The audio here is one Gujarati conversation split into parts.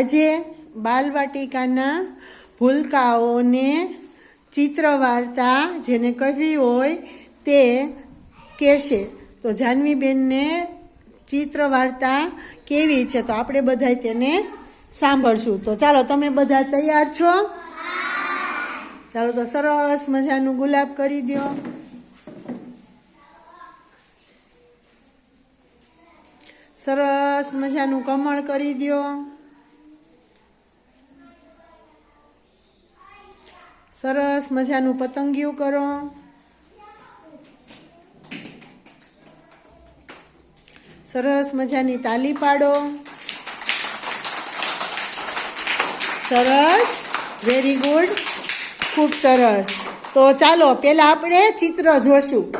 આજે બાલવાટિકાના ભૂલકાઓને ચિત્ર વાર્તા જેને કહેવી હોય તે કહેશે. તો જાનવીબેનને ચિત્ર વાર્તા કેવી છે તો આપણે બધા તેને સાંભળશું. તો ચાલો, તમે બધા તૈયાર છો? ચાલો, તો સરસ મજાનું ગુલાબ કરી દો. સરસ મજાનું કમળ કરી દો. સરસ મજાનું પતંગિયું કરો. સરસ મજાની તાલી પાડો. સરસ. વેરી ગુડ ખૂબ સરસ. તો ચાલો, પહેલાં આપણે ચિત્ર જોશું.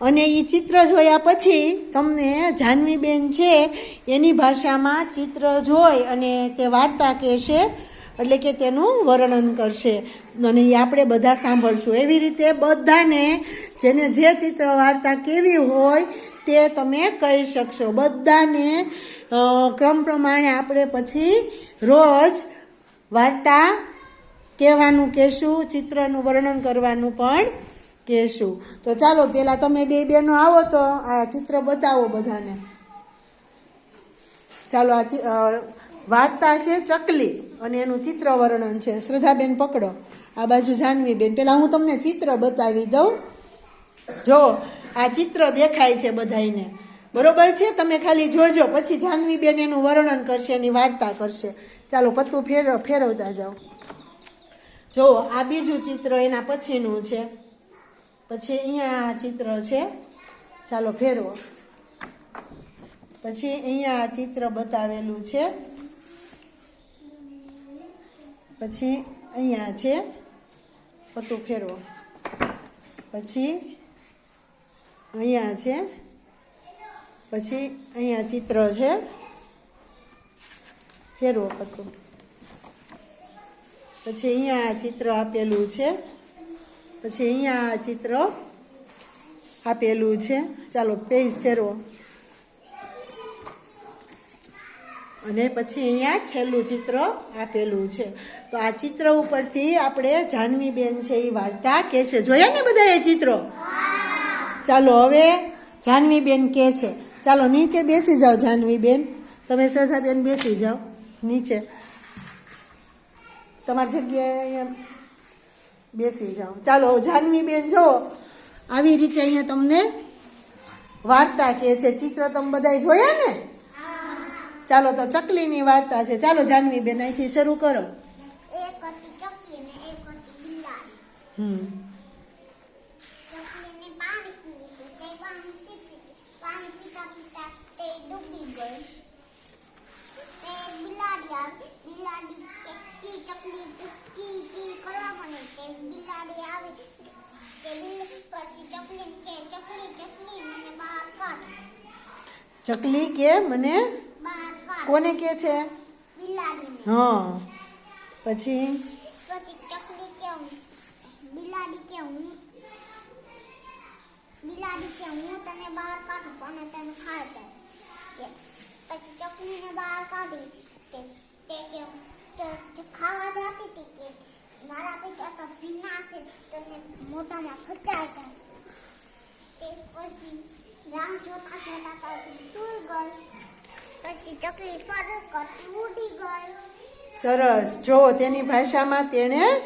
અને એ ચિત્ર જોયા પછી તમને જાહ્નવીબેન છે, એની ભાષામાં ચિત્ર જોઈ અને તે વાર્તા કહેશે. એટલે કે તેનું વર્ણન કરશે. અને એ આપણે બધા સાંભળશું. એવી રીતે બધાને જેને જે ચિત્ર વાર્તા કેવી હોય તે તમે કહી શકશો. બધાને ક્રમ પ્રમાણે આપણે પછી રોજ વાર્તા કહેવાનું કહેશું, ચિત્રનું વર્ણન કરવાનું પણ કહેશું. તો ચાલો પહેલાં તમે બે બેનો આવો તો આ ચિત્ર બતાવો બધાને. ચાલો, આ વાર્તા છે ચકલી. અને એનું ચિત્ર વર્ણન છે. શ્રદ્ધાબેન, પકડો. આ બાજુ જાનવીબેન. પહેલાં હું તમને ચિત્ર બતાવી દઉં. જો, આ ચિત્ર દેખાય છે બધાયને. બરોબર છે? તમે ખાલી જોજો. પછી જાનવીબેન એનું વર્ણન કરશે, એની વાર્તા કરશે. ચાલો, પત્તું ફેર, ફેરવતા જાઓ. જો, આ બીજું ચિત્ર એના પછીનું છે. પછી અહીંયા આ ચિત્ર છે. ચાલો, ફેરવો. પછી અહીંયા આ ચિત્ર બતાવેલું છે. પછી અહીંયા છે પતું ફેરવો. પછી અહીંયા છે, પછી અહીંયા ચિત્ર છે, ફેરવો પતું પછી અહીંયા ચિત્ર આપેલું છે, પછી અહીંયા ચિત્ર આપેલું છે. ચાલો પેજ ફેરવો. અને પછી અહીંયા છેલ્લું ચિત્ર આપેલું છે. તો આ ચિત્ર ઉપરથી આપણે જાહ્નવીબેન છે એ વાર્તા કહેશે. જોયા ને બધા એ ચિત્રો? ચાલો હવે જાહ્નવીબેન કહે છે. ચાલો નીચે બેસી જાઓ જાહ્નવીબેન તમે શ્રદ્ધાબેન બેસી જાઓ. નીચે. તમારી જગ્યાએ બેસી જાઓ. ચાલો જાહ્નવીબેન જો, આવી રીતે અહીંયા તમને વાર્તા કહે છે. ચિત્ર તમે બધાય જોયા ને? ચાલો તો ચકલીની વાર્તા છે. ચાલો જાનવી બેન અહીંથી શરૂ કરો. હમ. ચકલીને પાણી પીવું હતું તે પાણી પીતી પાણી પીતા પીતા તે ડૂબી ગઈ. તે બિલાડી આવી. બિલાડી કે ચકલી કે મને કોને કે છે? બિલાડીને. હા. પછી? પછી ચકલી કે હું? બિલાડી કે હું? બિલાડી કે હું તને બહાર કાઢું અને તને ખાઈ કે પછી ચકલીને બહાર કાઢી તે તે કે ખાવા જતી હતી કે મારા પેટા તો ભીના છે તને મોઢામાં ફચાઈ જશે તે પછી રામ જોતા જોતા તો સૂઈ ગઈ. સરસ. જો તેની ભાષામાં તેણે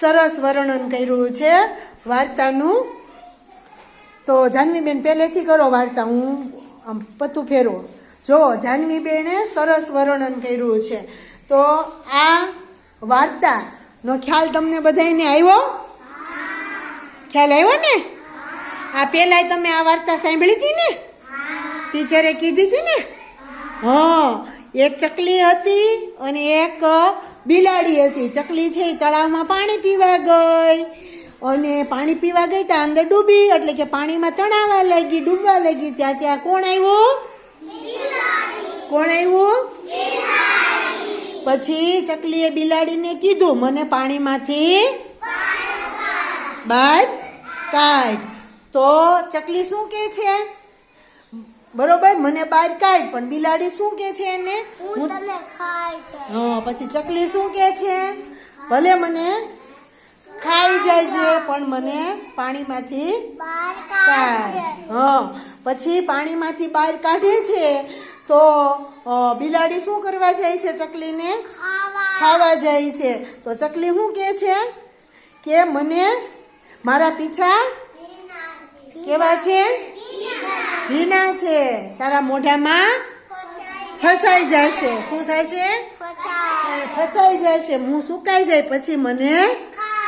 સરસ વર્ણન કર્યું છે વાર્તાનું. તો જાનવીબેન પહેલેથી કરો વાર્તા હું આમ પતું ફેરવો. જો જાનવીબેને સરસ વર્ણન કર્યું છે. તો આ વાર્તાનો ખ્યાલ તમને બધાયને આવ્યો? ખ્યાલ આવ્યો ને? આ પહેલાંય તમે આ વાર્તા સાંભળી હતી ને? ટીચરે કીધી હતી ને? હા એક ચકલી હતી અને એક બિલાડી હતી. ચકલી છે એ તળાવમાં પાણી પીવા ગઈ. અને પાણી પીવા ગઈ ત્યાં અંદર ડૂબી એટલે કે પાણીમાં તણાવા લાગી ડૂબવા લાગી. ત્યાં ત્યાં કોણ આવ્યું? કોણ આવ્યું? પછી ચકલીએ બિલાડીને કીધું મને પાણીમાંથી બાદ કાઢ. તો ચકલી શું કહે છે? બરોબર? મને બહાર કાઢ પણ બિલાડી શું કે છે એને? હું તને ખાઈ છે હા પછી ચકલી શું કે છે? ભલે મને ખાઈ જાય છે પણ મને પાણીમાંથી બહાર કાઢ છે. હા પછી પાણીમાંથી બહાર કાઢે છે તો બિલાડી શું કરવા જાય છે ચકલીને? ખાવા. ખાવા જાય છે. તો ચકલી શું કે છે? કે મને મારા પીછા કેવા છે? ભીના છે તારા મોઢામાં ફસાઈ જશે શું થશે ફસાઈ જશે હું સુકાઈ જાય પછી મને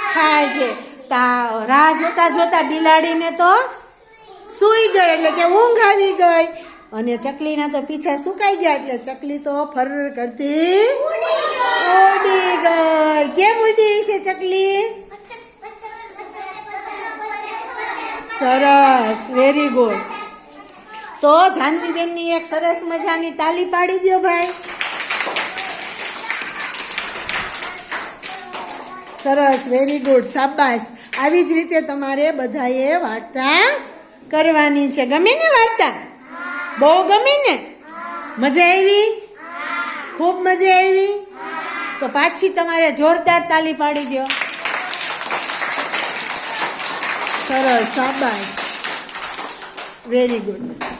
ખાય છે તા રાહ જોતા જોતા બિલાડીને તો સૂઈ ગઈ એટલે કે ઊંઘ આવી ગઈ અને ચકલીના તો પીછા સુકાઈ ગયા એટલે ચકલી તો ફર કરતી ઉડી ગઈ કેમ ઉડી છે ચકલી સરસ વેરી ગુડ તો જાનવીબેનની એક સરસ મજાની તાલી પાડી દો ભાઈ. સરસ વેરી ગુડ સાબાસ આવી જ રીતે તમારે બધાએ વાર્તા કરવાની છે. ગમે ને વાર્તા? બહુ ગમે ને? મજા આવી? ખૂબ મજા આવી? તો પાછી તમારે જોરદાર તાલી પાડી દો સરસ સાબાસ વેરી ગુડ